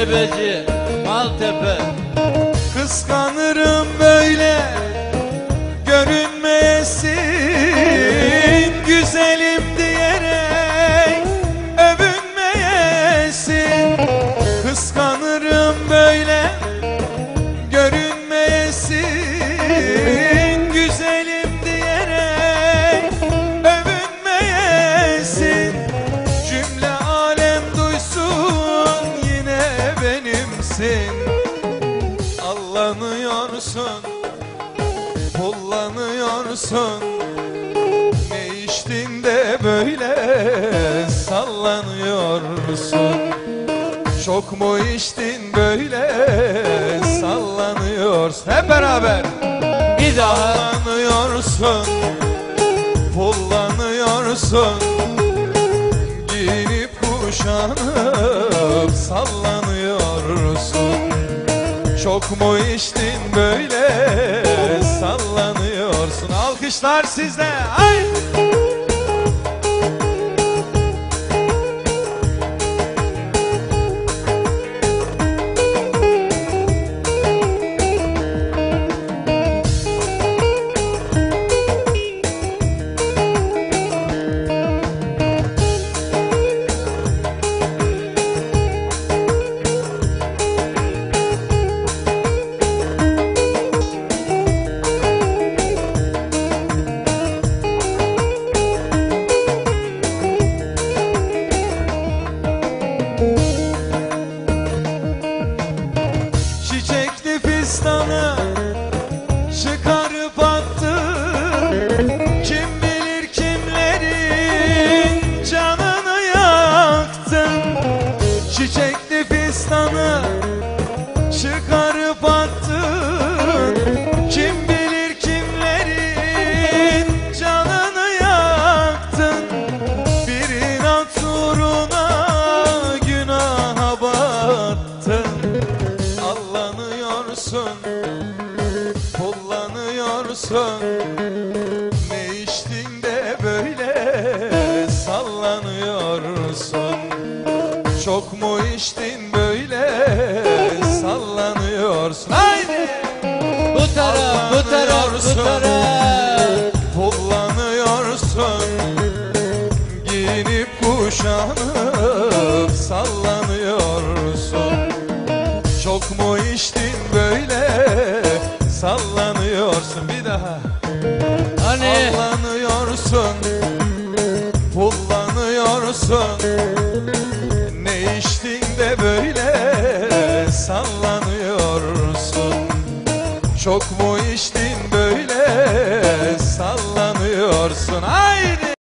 cebeci Maltepe. Kıskanırım böyle görünmeyesin Güzelim diyerek övünmeyesin. Kıskanırım böyle görünmeyesin Allanıyorsun, pullanıyorsun Ne içtin de böyle sallanıyorsun? Çok mu içtin böyle sallanıyorsun? Hep beraber. Bir daha. Sallanıyorsun, pullanıyorsun Giyinip kuşanıp sallanıyorsun Çok mu içtin böyle? Sallanıyorsun. Alkışlar sizde. Ay! Çiçekli fistanı çıkarıp attın. Kim bilir kimlerin canını yaktın. Bir inat uğruna günaha battın. Allanıyorsun, kullanıyorsun Çok mu içtin böyle? Sallanıyorsun. Haydi! Bu taraf bu taraf bu taraf Kullanıyorsun Giyinip kuşanıp sallanıyorsun. Çok mu içtin böyle? Sallanıyorsun. Bir daha. Hani? Sallanıyorsun. De böyle sallanıyorsun Çok mu içtin böyle sallanıyorsun Ay!